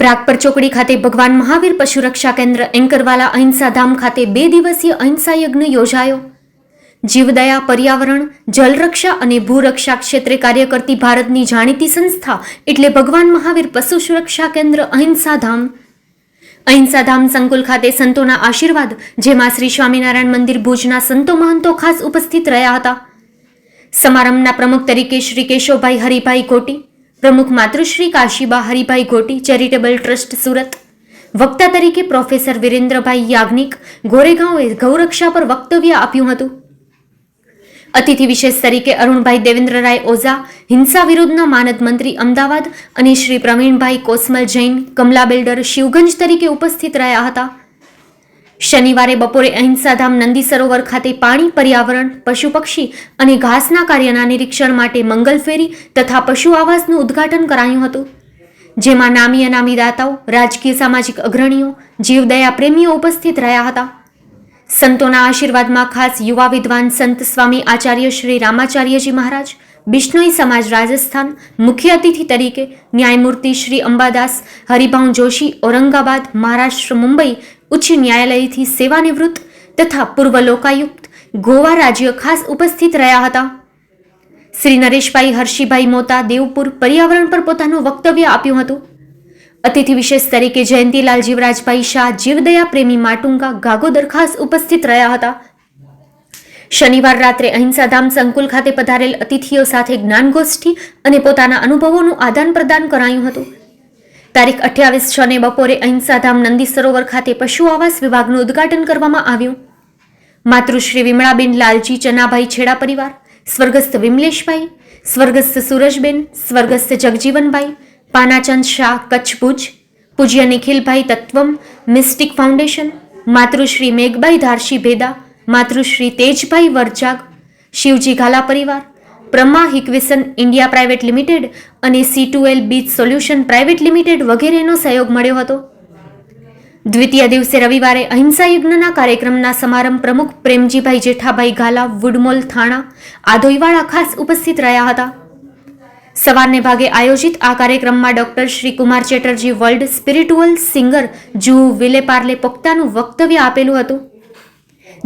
પ્રાગપર ચોકડી ખાતે ભગવાન મહાવીર પશુ રક્ષા કેન્દ્ર એન્કરવાલા અહિંસા ધામ ખાતે બે દિવસીય અહિંસા યજ્ઞ યોજાયો. જીવદયા પર્યાવરણ, જલરક્ષા અને ભૂરક્ષા ક્ષેત્રે કાર્ય કરતી ભારતની જાણીતી સંસ્થા એટલે ભગવાન મહાવીર પશુ સુરક્ષા કેન્દ્ર અહિંસા ધામ અહિંસા ધામ સંકુલ ખાતે સંતોના આશીર્વાદ, જેમાં શ્રી સ્વામિનારાયણ મંદિર ભુજના સંતો મહંતો ખાસ ઉપસ્થિત રહ્યા હતા. સમારંભના પ્રમુખ તરીકે શ્રી કેશવભાઈ હરિભાઈ ગોટી પ્રમુખ માતૃશ્રી કાશીબા હરિભાઈ ગોટી, ચેરિટેબલ ટ્રસ્ટ સુરત. વક્તા તરીકે પ્રોફેસર વિરેન્દ્રભાઈ યાજ્ઞિક ગોરેગાંવે ગૌરક્ષા પર વક્તવ્ય આપ્યું હતું. અતિથિ વિશેષ તરીકે અરુણભાઈ દેવેન્દ્રરાય ઓઝા, હિંસા વિરુદ્ધના માનદ મંત્રી અમદાવાદ અને શ્રી પ્રવીણભાઈ કોસમલ જૈન, કમલા બિલ્ડર શિવગંજ તરીકે ઉપસ્થિત રહ્યા હતા. શનિવારે બપોરે અહિંસાધામ નંદી સરોવર ખાતે પાણી, પર્યાવરણ, પશુ પક્ષી અને ઘાસના કાર્યના નિરીક્ષણ માટે મંગલ ફેરી તથા પશુ આવાસનું ઉદ્ઘાટન કરાયું હતું, જેમાં નામી અનામી દાતાઓ, રાજકીય સામાજિક અગ્રણીઓ, જીવદયા પ્રેમીઓ ઉપસ્થિત રહ્યા હતા. સંતોના આશીર્વાદમાં ખાસ યુવા વિદ્વાન સંત સ્વામી આચાર્ય શ્રી રામાચાર્યજી મહારાજ બિશ્નોઈ સમાજ રાજસ્થાન, મુખ્ય અતિથિ તરીકે ન્યાયમૂર્તિ શ્રી અંબાદાસ, હરિભાઉ જોશી, ઔરંગાબાદ, મહારાષ્ટ્ર, મુંબઈ ઉચ્ચ ન્યાયાલયથી સેવાનિવૃત્ત તથા પૂર્વ લોકાયુક્ત ગોવા રાજ્ય ખાસ ઉપસ્થિત રહ્યા હતા. શ્રી નરેશભાઈ હર્ષિભાઈ મોતા દેવપુર પર્યાવરણ પર પોતાનું વક્તવ્ય આપ્યું હતું. અતિથિ વિશેષ તરીકે જયંતિલાલ જીવરાજભાઈ શાહ, જીવદયા પ્રેમી માટુંગા, ગાગોદર ખાસ ઉપસ્થિત રહ્યા હતા. શનિવાર રાત્રે અહિંસાધામ સંકુલ ખાતે પધારેલ અતિથિઓ સાથે જ્ઞાનગોષ્ઠી અને પોતાના અનુભવોનું આદાન પ્રદાન કરાયું હતું. તારીખ અઠ્યાવીસ છ ને બપોરે અહિંસાધામ નંદી સરોવર ખાતે પશુ આવાસ વિભાગનું ઉદ્ઘાટન કરવામાં આવ્યું. માતૃશ્રી વિમળાબેન લાલજી, ચનાભાઈ છેડા પરિવાર, સ્વર્ગસ્થ વિમલેશભાઈ, સ્વર્ગસ્થ સુરજબેન, સ્વર્ગસ્થ જગજીવનભાઈ, પાનાચંદ શાહ, કચ્છ ભુજ, પૂજ્ય નિખિલભાઈ તત્વમ, મિસ્ટિક ફાઉન્ડેશન, માતૃશ્રી મેઘભાઈ ધારશી ભેદા, માતૃશ્રી તેજભાઈ વરજાગ, શિવજી ઘાલા પરિવાર પ્રમા હિકવિસન ઇન્ડિયા પ્રાઇવેટ લિમિટેડ અને sea to beach solution private limited વગેરેનો સહયોગ મળ્યો હતો. દ્વિતીય દિવસે રવિવારે અહિંસા યજ્ઞના કાર્યક્રમના સમારંભ પ્રમુખ પ્રેમજીભાઈ જેઠાભાઈ ગાલા, વુડમોલ થાણા, આધોઈવાળા ખાસ ઉપસ્થિત રહ્યા હતા. સવારને ભાગે આયોજિત આ કાર્યક્રમમાં doctor Shri Kumar Chatterjee, world spiritual singer Juhu Vile Parle પોક્તાનું વક્તવ્ય આપેલું હતું.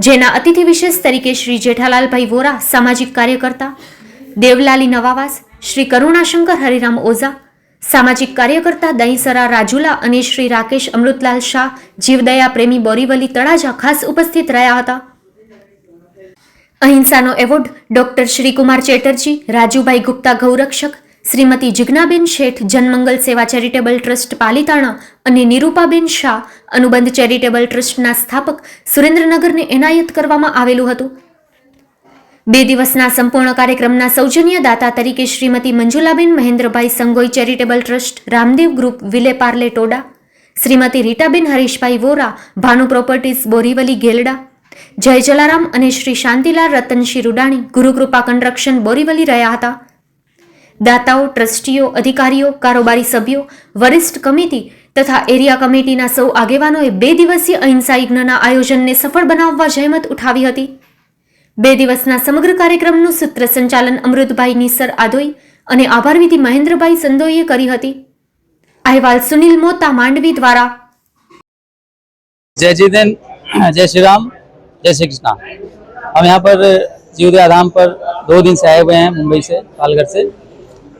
જેના અતિથિ વિશેષ તરીકે શ્રી જેઠાલાલભાઈ વોરા, સામાજિક કાર્યકર્તા દેવલાલી નવાવાસ, શ્રી કરુણાશંકર હરિરામ ઓઝા, સામાજિક કાર્યકર્તા દહીસરા રાજુલા અને શ્રી રાકેશ અમૃતલાલ શાહ, જીવદયા પ્રેમી બોરીવલી તળાજા ખાસ ઉપસ્થિત રહ્યા હતા. અહિંસાનો એવોર્ડ ડોક્ટર શ્રી કુમાર ચેટર્જી, રાજુભાઈ ગુપ્તા ગૌરક્ષક, શ્રીમતી જિજ્ઞાબેન શેઠ, જનમંગલ સેવા ચેરિટેબલ ટ્રસ્ટ પાલીતાણા અને નિરૂપાબેન શાહ, અનુબંધ ચેરિટેબલ ટ્રસ્ટના સ્થાપક સુરેન્દ્રનગરને એનાયત કરવામાં આવેલું હતું. બે દિવસના સંપૂર્ણ કાર્યક્રમના સૌજન્ય દાતા તરીકે Shrimati Manjulaben Mahendrabhai Sangoi charitable trust, Ramdev group, Vile Parle Toda, Shrimati Ritaben Harishbhai Vora, Bhanu properties, Borivali Gelda Jay Jalaram અને શ્રી શાંતિલાલ રતનશી રૂડાણી ગુરુકૃપા કન્સ્ટ્રક્શન બોરીવલી રહ્યા હતા. દાતાઓ, ટ્રસ્ટીઓ, અધિકારીઓ, કારોબારી સભ્યો, વરિષ્ઠ કમિટી તથા એરિયા કમિટીના સૌ આગેવાનોએ બે દિવસીય અહિંસા યજ્ઞના આયોજનને સફળ બનાવવા જહેમત ઉઠાવી હતી. બે દિવસના સમગ્ર કાર્યક્રમનું સૂત્ર સંચાલન અમૃતભાઈ નિસર આદોઈ અને આભાર વિધિ મહેન્દ્રભાઈ સંદોઈએ કરી હતી અહેવાલ સુનિલ મોતા માંડવી દ્વારા जय जिदेन जय श्री राम जय श्री कृष्णा हम यहाँ पर जीवदया धाम पर दो दिन से आए हुए हैं मुंबई से पालघर से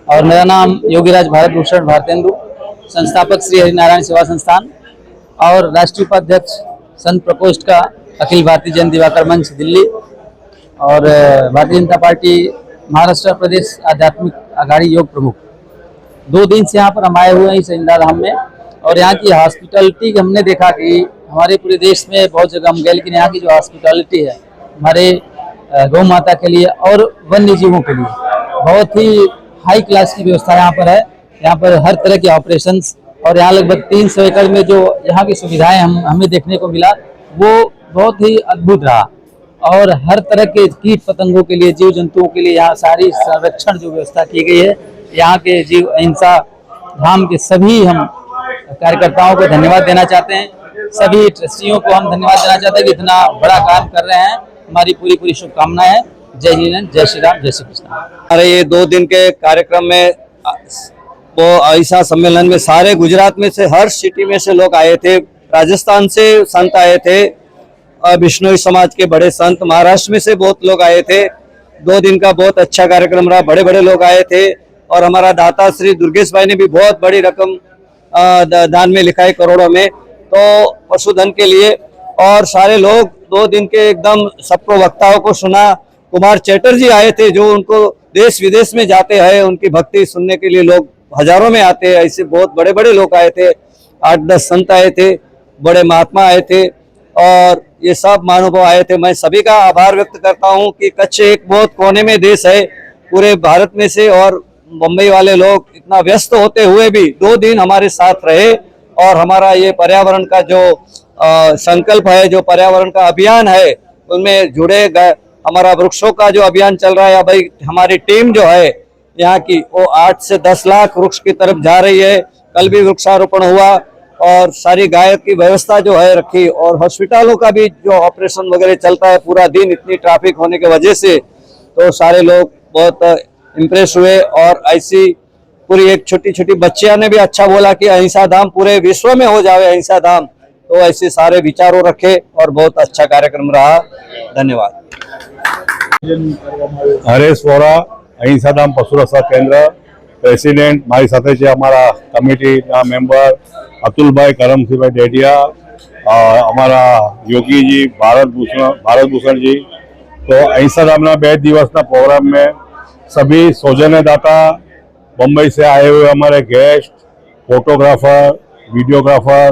और मेरा नाम योगीराज भारत भूषण भारतेंदु संस्थापक श्री हरिनारायण सेवा संस्थान और राष्ट्रीय उपाध्यक्ष संत प्रकोष्ठ का अखिल भारतीय जन दिवाकर मंच दिल्ली और भारतीय जनता पार्टी महाराष्ट्र प्रदेश आध्यात्मिक आघाड़ी योग प्रमुख। दो दिन से यहाँ पर हम आए हुए हैं इस इंदिरा धाम में और यहाँ की हॉस्पिटलिटी हमने देखा कि हमारे पूरे देश में बहुत जगह हम गए, लेकिन यहाँ की जो हॉस्पिटलिटी है, हमारे गौ माता के लिए और वन्य जीवों के लिए, बहुत ही हाई क्लास की व्यवस्था यहाँ पर है। यहाँ पर हर तरह के ऑपरेशन और यहाँ लगभग तीन सौ एकड़ में जो यहाँ की सुविधाएँ हम, हमें देखने को मिला, वो बहुत ही अद्भुत रहा। और हर तरह के कीट पतंगों के लिए, जीव जंतुओं के लिए यहाँ सारी संरक्षण जो व्यवस्था की गई है। यहाँ के जीव अहिंसा धाम के सभी हम कार्यकर्ताओं को धन्यवाद देना चाहते हैं। सभी ट्रस्टियों को हम धन्यवाद देना चाहते हैं कि इतना बड़ा काम कर रहे हैं। हमारी पूरी पूरी शुभकामनाएँ है। जय हिंद, जय श्री राम, जय श्री कृष्ण। हमारे ये दो दिन के कार्यक्रम में, वो ऐसा सम्मेलन में सारे गुजरात में से, हर सिटी में से लोग आए थे। राजस्थान से संत आए थे। बिश्नोई समाज के बड़े संत। महाराष्ट्र में से बहुत लोग आए थे। दो दिन का बहुत अच्छा कार्यक्रम रहा। बड़े बड़े लोग आए थे। और हमारा दाता श्री दुर्गेश भाई ने भी बहुत बड़ी रकम दान में लिखा है करोड़ों में। तो पशुधन के लिए और सारे लोग दो दिन के एकदम सबको वक्ताओं को सुना। कुमार चैटर्जी आए थे जो उनको देश विदेश में जाते हैं। उनकी भक्ति सुनने के लिए लोग हज़ारों में आते हैं। ऐसे बहुत बड़े बड़े लोग आए थे। आठ दस संत आए थे। बड़े महात्मा आए थे। और ये सब महानुभाव आए थे। मैं सभी का आभार व्यक्त करता हूँ कि कच्छ एक बहुत कोने में देश है। पूरे भारत में से और मुंबई वाले लोग इतना व्यस्त होते हुए भी दो दिन हमारे साथ रहे और हमारा ये पर्यावरण का जो अ, संकल्प है जो पर्यावरण का अभियान है उनमें जुड़े गए। हमारा वृक्षों का जो अभियान चल रहा है भाई हमारी टीम जो है यहाँ की वो आठ से दस लाख वृक्ष की तरफ़ जा रही है। कल भी वृक्षारोपण हुआ। और सारी गाय की व्यवस्था जो है रखी और हॉस्पिटलों का भी जो ऑपरेशन वगैरह चलता है पूरा दिन इतनी ट्रैफ़िक होने की वजह से तो सारे लोग बहुत इम्प्रेस हुए और ऐसी पूरी एक छोटी छोटी बच्चिया ने भी अच्छा बोला कि अहिंसा धाम पूरे विश्व में हो जावे अहिंसा धाम। तो ऐसे सारे विचारों रखे और बहुत अच्छा कार्यक्रम रहा। धन्यवाद। हरेश वोरा अहिंसा धाम पशु रसा केंद्र। પ્રેસિડેન્ટ મારી સાથે છે અમારા કમિટીના મેમ્બર અતુલભાઈ કરમસિંહભાઈ ડેડિયા અ, અમારા યોગીજી ભારત ભૂષણ भारत भूषण जी तो अहिंसाधामना बे दिवसना प्रोग्राम में सभी सौजन्य दाता बम्बई से आए हुए हमारे guest photographer videographer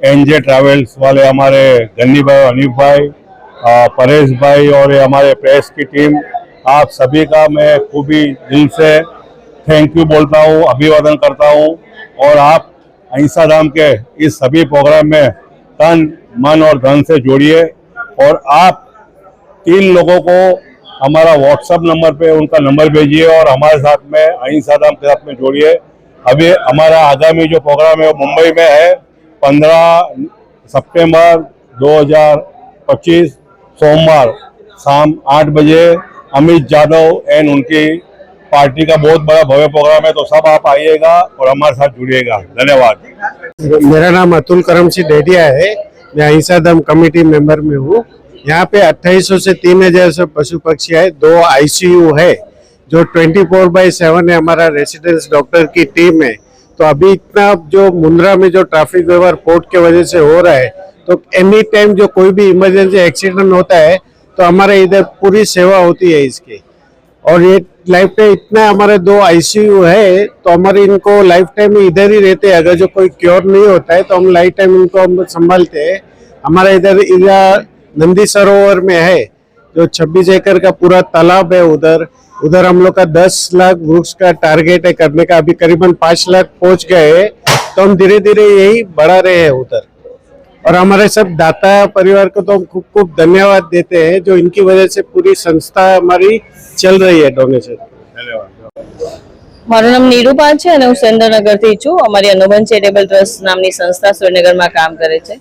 NJ travels वाले हमारे गन्नी भाई अनिफ भाई अ, परेश भाई और ये हमारे प्रेस की टीम आप सभी का मैं खूबी दिल से थैंक यू बोलता हूँ, अभिवादन करता हूँ और आप अहिंसा धाम के इस सभी प्रोग्राम में तन, मन और धन से जोड़िए और आप तीन लोगों को हमारा व्हाट्सएप नंबर पे उनका नंबर भेजिए और हमारे साथ में अहिंसा धाम के साथ में जोड़िए। अभी हमारा आगामी जो प्रोग्राम है वो मुंबई में है, पंद्रह सितंबर 2025 सोमवार शाम आठ बजे अमित यादव एंड उनकी पार्टी का बहुत बड़ा भव्य प्रोग्राम है तो सब आप आइएगा और हमारे साथ जुड़िएगा। धन्यवाद। मेरा नाम अतुल करम सिंह डेडिया है। मैं अहिंसा दम कमेटी मेंबर में हूँ। यहाँ पे 2800 से 3000 से पशु पक्षी है दो आईसीयू है, जो 24 फोर बाई सेवन है हमारा रेसिडेंस डॉक्टर की टीम है। तो अभी इतना जो मुंद्रा में जो ट्रैफ़िक व्यवहार पोर्ट के वजह से हो रहा है तो एनी टाइम जो कोई भी इमरजेंसी एक्सीडेंट होता है तो हमारे इधर पूरी सेवा होती है इसकी। और ये लाइफ टाइम इतना हमारे दो आईसीयू है तो हमारे इनको लाइफ टाइम इधर ही रहते हैं। अगर जो कोई क्योर नहीं होता है तो हम लाइफ टाइम इनको हम संभालते हैं। हमारा इधर इधर नंदी सरोवर में है, जो 26 एकड़ का पूरा तालाब है उधर। उधर हम लोग का 10 लाख वृक्ष का टारगेट है करने का। अभी करीबन 5 लाख पहुँच गए तो हम धीरे धीरे यही बढ़ा रहे हैं उधर। और हमारे सब दाता परिवार को तो हम खूब खूब धन्यवाद देते हैं, जो इनकी वजह से पूरी संस्था हमारी चल रही है डोनेशन મારું નામ નિરૂપા છે અને હું સુરેન્દ્રનગરથી છું અમારી અનુબંધ ચેરિટેબલ ટ્રસ્ટ નામની સંસ્થા સુરેન્દ્રનગરમાં કામ કરે છે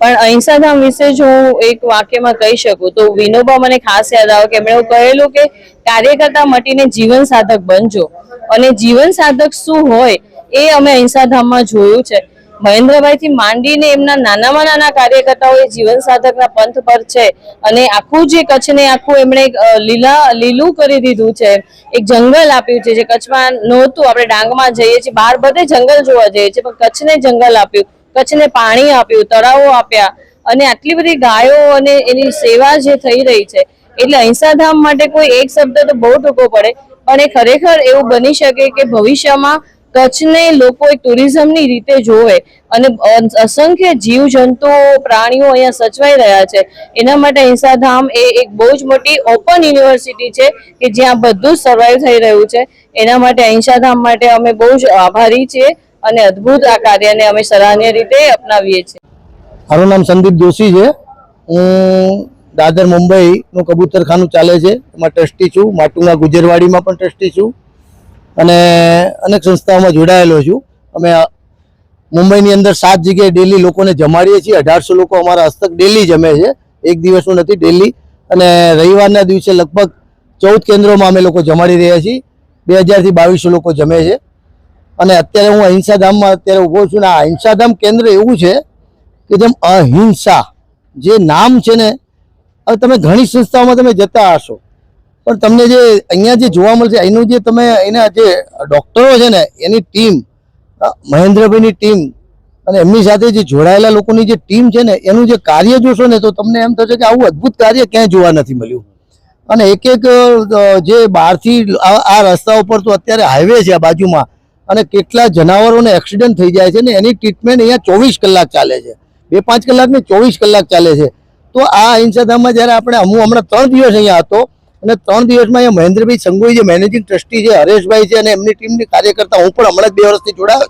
પણ અહિંસાધામ વિશે જો હું એક વાક્યમાં કહી શકું તો વિનોબા મને ખાસ યાદ આવે કે એમણે એવું કહેલું કે કાર્યકર્તા મટીને જીવન સાધક બનજો અને જીવન સાધક શું હોય એ અમે અહિંસાધામમાં જોયું છે મહેન્દ્રભાઈ થી માંડીને એમના નાનામાં નાના કાર્યકર્તાઓ એ જીવન સાધકના પંથ પર છે. અને આખું જે કચ્છને આખું એમણે લીલા, લીલું કરી દીધું છે. એક જંગલ આપ્યું છે જે કચ્છમાં નહોતું. આપણે ડાંગમાં જઈએ છીએ, બહાર બધે જંગલ જોવા જઈએ છીએ, પણ કચ્છને જંગલ આપ્યું. કચ્છને પાણી આપ્યું, તળાવો આપ્યા. અને આટલી બધી ગાયો અને એની સેવા જે થઈ રહી છે, એટલે અહિંસાધામ માટે કોઈ એક શબ્દ તો બહુ ટૂંકો પડે, પણ એ ખરેખર એવું બની શકે કે ભવિષ્યમાં કચ્છને લોકો એક ટુરિઝમની રીતે જોવે અને અસંખ્ય જીવ જંતુઓ પ્રાણીઓ અહીંયા સચવાઈ રહ્યા છે. એના માટે હિંસાધામ એ એક બહુ જ મોટી ઓપન યુનિવર્સિટી છે કે જ્યાં બધું સર્વાઈવ થઈ રહ્યું છે. એના માટે અહિંસાધામ માટે અમે બહુ જ આભારી છીએ અને અદ્ભુત આ કાર્યને અમે સરાહનીય રીતે અપનાવીએ છીએ. મારું નામ સંદીપ જોશી છે. હું દાદર મુંબઈનું કબૂતરખાનું ચાલે છે. એમાં ટ્રસ્ટી છું. માટુંગા ગુજરવાડીમાં પણ ટ્રસ્ટી છું. અને અનેક સંસ્થાઓમાં જોડાયેલો છું. અમે મુંબઈની અંદર સાત જગ્યાએ ડેલી લોકોને જમાડીએ છીએ. અઢારસો લોકો અમારા હસ્તક ડેલી જમે છે. એક દિવસનું નથી ડેલી અને રવિવારના દિવસે લગભગ ચૌદ કેન્દ્રોમાં અમે લોકો જમાડી રહ્યા છીએ. બે હજારથી બાવીસો લોકો જમે છે. અને અત્યારે હું અહિંસાધામમાં અત્યારે ઊભો છું ને આ અહિંસાધામ કેન્દ્ર એવું છે કે જેમ અહિંસા જે નામ છે ને, હવે તમે ઘણી સંસ્થાઓમાં તમે જતા હશો. પણ તમને જે અહીંયા જે જોવા મળશે એનું જે તમે એના જે ડોક્ટરો છે ને, એની ટીમ મહેન્દ્રભાઈની ટીમ અને એમની સાથે જે જોડાયેલા લોકોની જે ટીમ છે ને, એનું જે કાર્ય જોશો ને, તો તમને એમ થશે કે આવું અદ્ભુત કાર્ય ક્યાંય જોવા નથી મળ્યું. અને એક એક જે બહારથી આ રસ્તા ઉપર તો અત્યારે હાઈવે છે આ બાજુમાં, અને કેટલા જનાવરોને એક્સિડન્ટ થઈ જાય છે ને, એની ટ્રીટમેન્ટ અહીંયા ચોવીસ કલાક ચાલે છે. બે પાંચ કલાક ને ચોવીસ કલાક ચાલે છે. તો આ અહિંસાધામમાં જ્યારે આપણે, હું હમણાં ત્રણ દિવસ અહીંયા હતો અને ત્રણ દિવસમાં અહીંયા મહેન્દ્રભાઈ સંગોઈ જે મેનેજિંગ ટ્રસ્ટી છે, હરેશભાઈ છે અને એમની ટીમની કાર્યકર્તા, હું પણ હમણાં બે વર્ષથી જોડાયો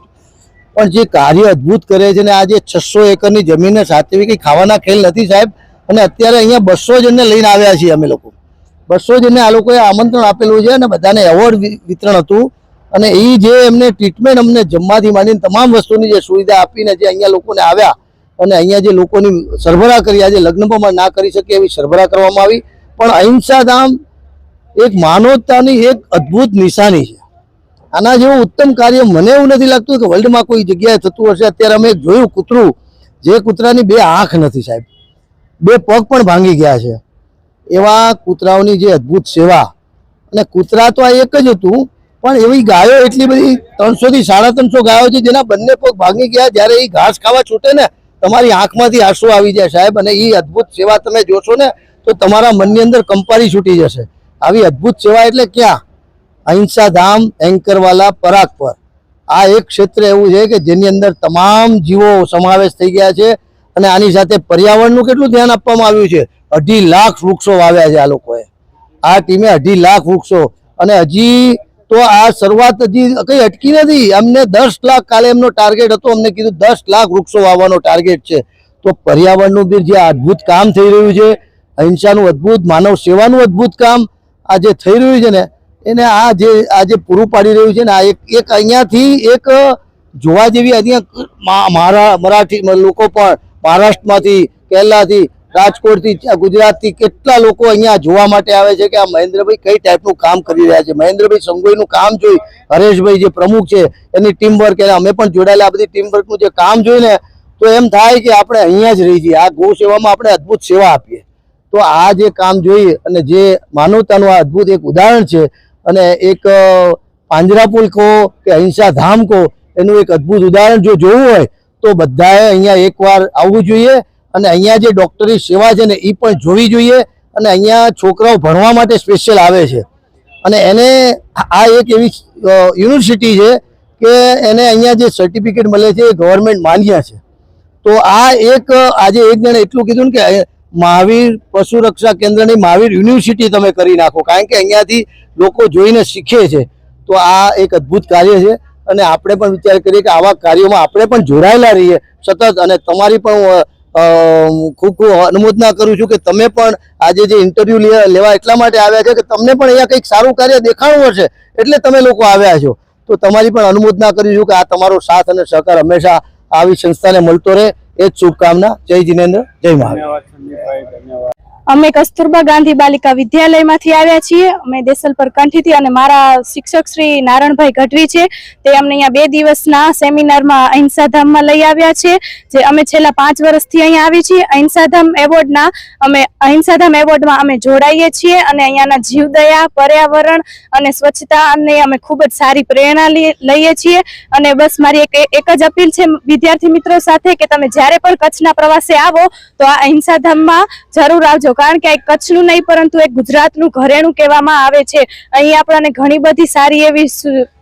પણ જે કાર્ય અદ્ભુત કરે છે ને, આ જે છસો એકરની જમીનને સાચવી કંઈ ખાવાના ખેલ નથી સાહેબ. અને અત્યારે અહીંયા બસો જણને લઈને આવ્યા છીએ અમે લોકો. બસો જણને આ લોકોએ આમંત્રણ આપેલું છે અને બધાને એવોર્ડ વિતરણ હતું. અને એ જે એમને ટ્રીટમેન્ટ અમને જમવાથી માંડીને તમામ વસ્તુની જે સુવિધા આપીને જે અહીંયા લોકોને આવ્યા અને અહીંયા જે લોકોની સરભરા કરી, આજે લગ્નમાં ના કરી શકે એવી સરભરા કરવામાં આવી. પણ અહિંસા ધામ એક માનવતાની એક અદ્ભુત નિશાની છે. આના જેવું ઉત્તમ કાર્ય મને એવું નથી લાગતું કે વર્લ્ડમાં કોઈ જગ્યાએ થતું હશે. અત્યારે અમે જોયું કૂતરું, જે કૂતરાની બે આંખ નથી સાહેબ. બે પગ પણ ભાંગી ગયા છે. એવા કૂતરાઓની જે અદ્ભુત સેવા. અને કૂતરા તો આ એક જ હતું, પણ એવી ગાયો એટલી બધી ત્રણસો થી સાડા ત્રણસો ગાયો છે, જેના બંને પગ ભાંગી ગયા. જ્યારે એ ઘાસ ખાવા છૂટે ને, તમારી આંખમાંથી આંસુ આવી જાય સાહેબ. અને એ અદ્ભુત સેવા તમે જોશો ને તો તમારા મનની અંદર કંપારી છૂટી જશે. આવી અદ્ભુત સેવા એટલે ક્યાં? અહિંસા ધામ એન્કરવાલા, પરાગ પર. આ એક ક્ષેત્ર એવું છે કે જેની અંદર તમામ જીવો સમાવેશ થઈ ગયા છે અને આની સાથે પર્યાવરણનું કેટલું ધ્યાન આપવામાં આવ્યું છે? અઢી લાખ વૃક્ષો વાવ્યા છે આ લોકોએ. આ ટીમે અઢી લાખ વૃક્ષો. અને હજી તો આ શરૂઆત હજી કંઈ અટકી નથી. અમને દસ લાખ કાલે એમનો ટાર્ગેટ હતો. અમને કીધું દસ લાખ વૃક્ષો વાવવાનો ટાર્ગેટ છે. તો પર્યાવરણનું બી જે અદ્ભુત કામ થઈ રહ્યું છે અહિંસાનું અદ્ભુત, માનવ સેવાનું અદ્ભુત કામ આ જે થઈ રહ્યું છે ને, એને આ જે આ જે પૂરું પાડી રહ્યું છે ને, આ એક એક અહીંયાથી એક જોવા જેવી અહીંયા મારા, મરાઠી લોકો પણ મહારાષ્ટ્રમાંથી કેરલાથી રાજકોટથી ગુજરાતથી કેટલા લોકો અહીંયા જોવા માટે આવે છે કે આ મહેન્દ્રભાઈ કઈ ટાઈપનું કામ કરી રહ્યા છે? મહેન્દ્રભાઈ સંગોઈનું કામ જોઈ, હરેશભાઈ જે પ્રમુખ છે, એની ટીમ વર્ક એને અમે પણ જોડાયેલા, આ બધી ટીમ વર્કનું જે કામ જોઈને તો એમ થાય કે આપણે અહીંયા જ રહી જઈએ. આ ગૌ સેવામાં આપણે અદ્ભુત સેવા આપીએ. તો આ જે કામ જોઈ અને જે માનવતાનું આ અદ્ભુત એક ઉદાહરણ છે અને એક પાંજરાપુલ કહો કે અહિંસા ધામ કહો, એનું એક અદ્ભુત ઉદાહરણ જો જોવું હોય તો બધાએ અહીંયા એકવાર આવવું જોઈએ અને અહીંયા જે ડૉક્ટરની સેવા છે ને એ પણ જોવી જોઈએ અને અહીંયા છોકરાઓ ભણવા માટે સ્પેશિયલ આવે છે. અને એને આ એક એવી યુનિવર્સિટી છે કે એને અહીંયા જે સર્ટિફિકેટ મળે છે એ ગવર્મેન્ટ માન્ય છે. તો આ એક આજે એક જણે એટલું કીધું ને કે મહાવીર પશુ રક્ષા કેન્દ્રની મહાવીર યુનિવર્સિટી તમે કરી નાખો. કારણ કે અહીંયાથી લોકો જોઈને શીખે છે. તો આ એક અદ્ભુત કાર્ય છે. અને આપણે પણ વિચાર કરીએ કે આવા કાર્યોમાં આપણે પણ જોડાયેલા રહીએ. સતત અને તમારી પણ ખૂબ ખૂબ અનુમોદના કરું છું કે તમે પણ આજે જે ઇન્ટરવ્યૂ લેવા એટલા માટે આવ્યા છે કે તમને પણ અહીંયા કંઈક સારું કાર્ય દેખાણું હશે. એટલે તમે લોકો આવ્યા છો. તો તમારી પણ અનુમોદના કરીશું કે આ તમારો સાથ અને સહકાર હંમેશા આવી સંસ્થાને મળતો રહે. એ જ શુભકામના. જય જીનેન્દ્ર. જય મહાવીર. અમે કસ્તુરબા ગાંધી બાલિકા વિદ્યાલયમાંથી આવ્યા છીએ. અમે દેસલપર કંઠીથી અને મારા શિક્ષક શ્રી નારણભાઈ ગઢવી છે. તે અમને અહીંયા બે દિવસના સેમિનારમાં અહિંસાધામમાં લઈ આવ્યા છે, જે અમે છેલ્લા પાંચ વર્ષથી અહીંયા આવી છીએ. અહિંસાધામ એવોર્ડના અમે અહિંસાધામ એવોર્ડમાં અમે જોડાઈએ છીએ અને અહીંયાના જીવદયા, પર્યાવરણ અને સ્વચ્છતા અને અમે ખૂબ જ સારી પ્રેરણા લઈ- લઈએ છીએ. અને બસ મારી એક એક જ અપીલ છે વિદ્યાર્થી મિત્રો સાથે કે તમે જ્યારે પણ કચ્છના પ્રવાસે આવો, તો આ અહિંસાધામમાં જરૂર આવજો. કારણ કે આ કચ્છનું નહીં, પરંતુ એક ગુજરાતનું ઘરેણું કહેવામાં આવે છે. અહીં આપણને ઘણી બધી સારી એવી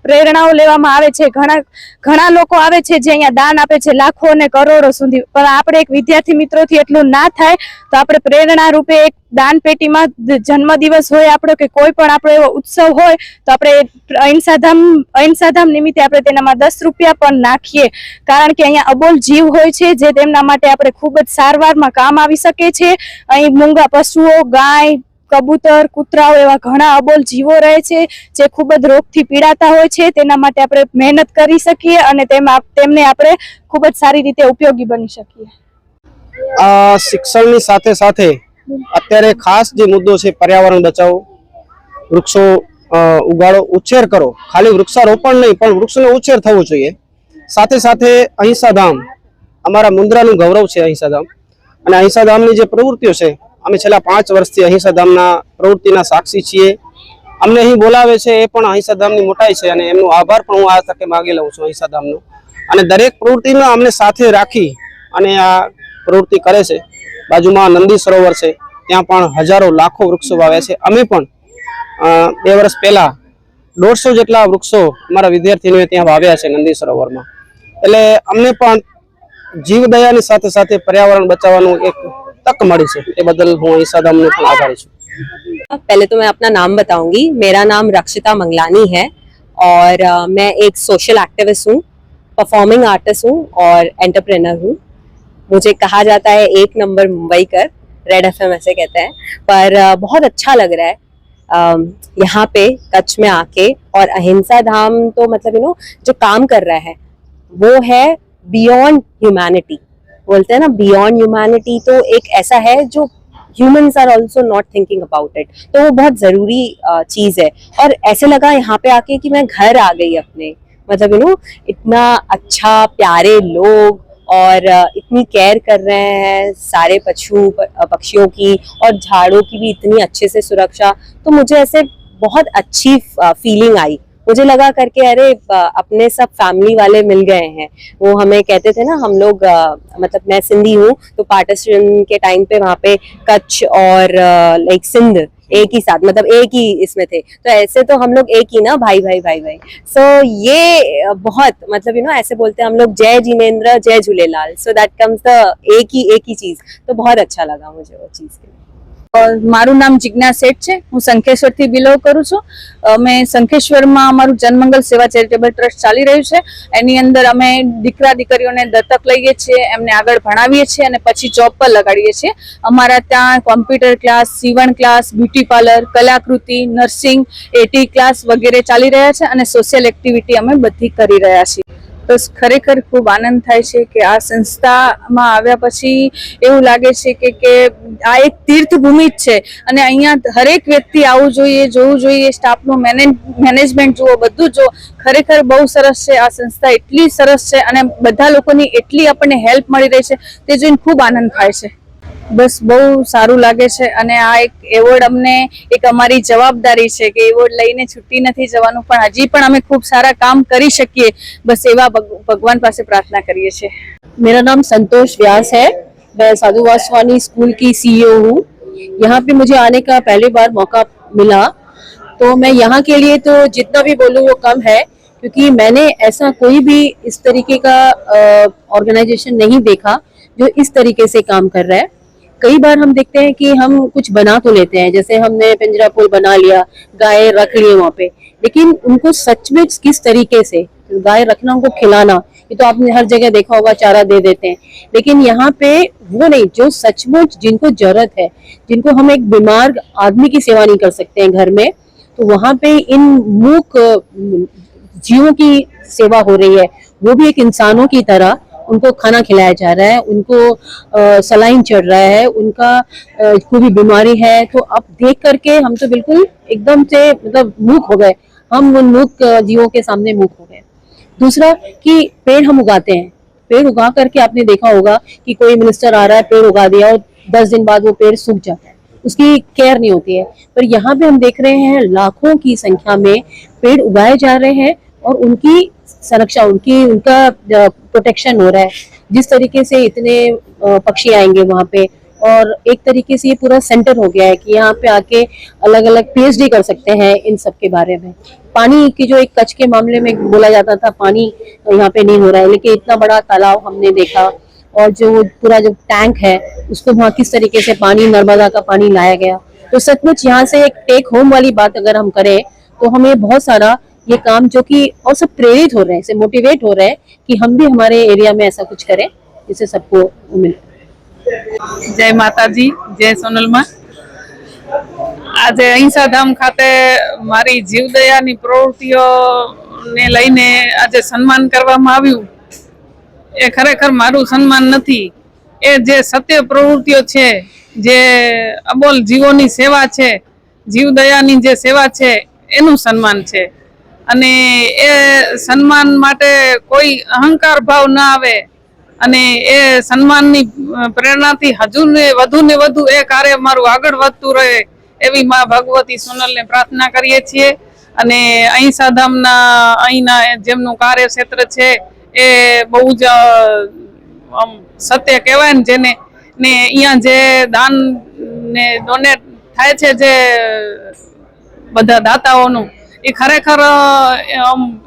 પ્રેરણાઓ લેવામાં આવે છે. ઘણા ઘણા લોકો આવે છે જે અહીંયા દાન આપે છે લાખો અને કરોડો સુધી. પણ આપણે એક વિદ્યાર્થી મિત્રોથી એટલું ના થાય તો આપણે પ્રેરણા રૂપે એક દાન પેટીમાં જન્મદિવસ હોય આપણો કે કોઈ પણ આપણો એવો ઉત્સવ હોય તો આપણે અહિંસાધામ અહિંસાધામ નિમિત્તે આપણે તેનામાં દસ રૂપિયા પણ નાખીએ. કારણ કે અહીંયા અબોલ જીવ હોય છે જે તેમના માટે આપણે ખૂબ જ સારવારમાં કામ આવી શકે છે. અહીં મૂંગા પશુઓ, ગાય કબૂતર, કૂતરાઓ એવા ઘણા અબોલ જીવો રહે છે જે ખૂબ જ રોગથી પીડાતા હોય છે. તેના માટે આપણે મહેનત કરી શકીએ અને તેમાં તેમને આપણે ખૂબ જ સારી રીતે ઉપયોગી બની શકીએ. આ શિક્ષણની સાથે સાથે અત્યારે ખાસ જે મુદ્દો છે પર્યાવરણ બચાવો, વૃક્ષો ઉગાડો, ઉછેર કરો. ખાલી વૃક્ષારોપણ નહીં, પણ વૃક્ષનો ઉછેર થવો જોઈએ. સાથે સાથે અહિંસાધામ. અમારા મુન્દ્રાનું ગૌરવ છે અહિંસાધામ. અને અહિંસાધામની જે પ્રવૃત્તિઓ છે અમે છેલ્લા પાંચ વર્ષથી અહિંસા ધામના પ્રવૃત્તિના સાક્ષી છીએ. અમને અહીં બોલાવે છે એ પણ અહિંસા ધામની મોટાઈ છે અને એમનો આભાર પણ હું આ તકે માગી લઉં છું અહિંસા ધામનો. અને દરેક પ્રવૃત્તિમાં અમને સાથે રાખી અને આ પ્રવૃત્તિ કરે છે. બાજુમાં નંદી સરોવર છે, ત્યાં પણ હજારો લાખો વૃક્ષો વાવ્યા છે. અમે પણ બે વર્ષ પહેલાં દોઢસો જેટલા વૃક્ષો અમારા વિદ્યાર્થીઓએ ત્યાં વાવ્યા છે નંદી સરોવરમાં. એટલે અમને પણ જીવદયાની સાથે સાથે પર્યાવરણ બચાવવાનું એક તક મળી છે એ બદલ હું અહિંસા ધામને પણ આભારી છું पहले तो मैं अपना नाम बताऊंगी मेरा नाम रक्षिता मंगलानी है और अ, मैं एक सोशल एक्टिविस्ट हूँ परफॉर्मिंग आर्टिस्ट हूँ और एंटरप्रेनर हूँ मुझे कहा जाता है एक नंबर मुंबई कर रेड एफ ऐसे कहते हैं पर अ, बहुत अच्छा लग रहा है अम, यहाँ पे कच्छ में आके और अहिंसा धाम तो मतलब यू नो जो काम कर रहा है वो है बियॉन्ड ह्यूमैनिटी बोलते हैं ना बियॉन्ड ह्यूमैनिटी तो एक ऐसा है जो humans are also not thinking about it तो वो बहुत ज़रूरी चीज़ है। और ऐसे लगा यहाँ पे आके कि मैं घर आ गई अपने। मतलब यू नो इतना अच्छा प्यारे लोग और इतनी केयर कर रहे हैं सारे पशु पक्षियों की और झाड़ों की भी इतनी अच्छे से सुरक्षा। तो मुझे ऐसे बहुत अच्छी फीलिंग आई। मुझे लगा करके अरे अपने सब फैमिली वाले मिल गए हैं। वो हमें कहते थे ना हम लोग मतलब मैं सिंधी हूँ तो पार्टीशन के टाइम पे वहाँ पे कच्छ और लाइक सिंध एक ही साथ मतलब एक ही इसमें थे। तो ऐसे तो हम लोग एक ही ना भाई भाई भाई भाई। सो so, ये बहुत मतलब यू नो ऐसे बोलते हैं हम लोग जय जिनेन्द्र जय Jhulelal. So that comes the एक ही एक ही चीज़। तो बहुत अच्छा लगा मुझे वो चीज़ के लिए। મારું નામ જિજ્ઞા શેઠ છે. હું શંખેશ્વરથી બિલોંગ કરું છું. અમે શંખેશ્વરમાં અમારું જનમંગલ સેવા ચેરિટેબલ ટ્રસ્ટ ચાલી રહ્યું છે. એની અંદર અમે દીકરા દીકરીઓને દત્તક લઈએ છીએ, એમને આગળ ભણાવીએ છીએ અને પછી જોબ પર લગાડીએ છીએ. અમારા ત્યાં કોમ્પ્યુટર ક્લાસ, સીવણ ક્લાસ, બ્યુટી પાર્લર, કલાકૃતિ, નર્સિંગ, એટી ક્લાસ વગેરે ચાલી રહ્યા છે અને સોશિયલ એક્ટિવિટી અમે બધી કરી રહ્યા છીએ. બસ ખરેખર ખૂબ આનંદ થાય છે કે આ સંસ્થામાં આવ્યા પછી એવું લાગે છે કે કે આ એક તીર્થભૂમિ જ છે. અને અહીંયા હરેક વ્યક્તિ આવવું જોઈએ, જોવું જોઈએ, સ્ટાફનું મેનેજ, મેનેજમેન્ટ જુઓ, બધું જો ખરેખર બહુ સરસ છે આ સંસ્થા, એટલી સરસ છે અને બધા લોકોની એટલી આપણને હેલ્પ મળી રહી છે. તે જોઈને ખૂબ આનંદ થાય છે. બસ બહુ સારું લાગે છે અને આ એક એવોર્ડ અમને એક અમારી જવાબદારી છે કે એવોર્ડ લઈને છૂટી નથી જવાનું પણ હજી પણ અમે ખૂબ સારા કામ કરી શકીએ બસ એવા ભગ- ભગવાન પાસે પ્રાર્થના કરીએ છીએ मेरा नाम संतोष व्यास है मैं साधु वासवानी स्कूल की सीईओ हूँ यहाँ पे मुझे आने का पहली बार मौका मिला तो मैं यहाँ के लिए तो जितना भी बोलूँ वो कम है क्योंकि मैंने ऐसा कोई भी इस तरीके का ऑर्गेनाइजेशन नहीं देखा जो इस तरीके से काम कर रहा है कई बार हम देखते हैं कि हम कुछ बना तो लेते हैं, जैसे हमने पिंजरा पुल बना लिया, गाय रख लिए वहाँ पे। लेकिन उनको सच में किस तरीके से, गाय रखना, उनको खिलाना, ये तो आपने हर जगह देखा होगा, चारा दे देते हैं। लेकिन यहाँ पे वो नहीं, जो सचमुच जिनको ज़रूरत है, जिनको हम एक बीमार आदमी की सेवा नहीं कर सकते हैं घर में तो वहाँ पे इन मूक, जीवों की सेवा हो रही है। वो भी एक इंसानों की तरह उनको खाना खिलाया जा रहा है, उनको सलाइन चढ़ रहा है, उनका कोई भी बीमारी है। तो अब देख करके हम तो बिल्कुल एकदम से मतलब मूक हो गए। हम उन मूक जीवों के सामने मूक हो गए। दूसरा कि पेड़ हम उगाते हैं। पेड़ उगा करके आपने देखा होगा कि कोई मिनिस्टर आ रहा है, पेड़ उगा दिया और दस दिन बाद वो पेड़ सूख जाता है। उसकी केयर नहीं होती है। पर यहाँ पे हम देख रहे हैं लाखों की संख्या में पेड़ उगाए जा रहे हैं और उनकी संरक्षा, उनकी, उनका प्रोटेक्शन हो रहा है। जिस तरीके से इतने पक्षी आएँगे वहाँ पे, और एक तरीके से ये पूरा सेंटर हो गया है कि यहाँ पे आके अलग अलग पीएचडी कर सकते हैं इन सब के बारे में। पानी की जो एक कच्छ के मामले में बोला जाता था, पानी यहाँ पे नहीं हो रहा है, लेकिन इतना बड़ा तालाब हमने देखा, और जो पूरा जो टैंक है, उसको वहाँ किस तरीके से पानी, नर्मदा का पानी लाया गया। तो सचमुच यहाँ से एक टेक होम वाली बात अगर हम करें तो हमें बहुत सारा ये काम जो कि और सब प्रेरित हो रहे हैं से मोटिवेट हो रहे हैं कि हम भी हमारे एरिया में ऐसा कुछ करें जिससे सबको मिले જય માતાજી જય સોનલમાં આજે અહિંસા ધામ ખાતે મારી જીવદયાની પ્રવૃત્તિઓને લઈને આજે સન્માન કરવામાં આવ્યું એ ખરેખર મારું સન્માન નથી એ જે સત્ય પ્રવૃત્તિઓ છે જે અબોલ જીવોની સેવા છે જીવદયાની જે સેવા છે એનું સન્માન છે અને એ સન્માન માટે કોઈ અહંકાર ભાવ ના આવે. અને એ સન્માનની પ્રેરણાથી હજુ ને વધુ ને વધુ એ કાર્ય મારું આગળ વધતું રહે એવી માં ભગવતી સોનલને પ્રાર્થના કરીએ છીએ. અને અહિંસા ધામના અહીંના જેમનું કાર્યક્ષેત્ર છે એ બહુ જ આમ સત્ય કહેવાય ને જેને, ને અહીંયા જે દાન ને ડોનેટ થાય છે જે બધા દાતાઓનું એ ખરેખર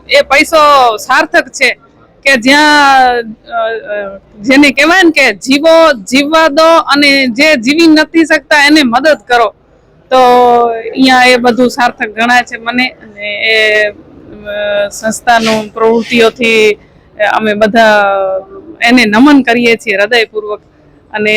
એ પૈસો સાર્થક છે કે જ્યાં જેને કહેવાય ને કે જીવો જીવવા દો અને જે જીવી નથી શકતા એને મદદ કરો. તો અહીંયા એ બધું સાર્થક ગણાય છે મને અને એ સંસ્થાનું પ્રવૃત્તિઓથી અમે બધા એને નમન કરીએ છીએ હૃદયપૂર્વક અને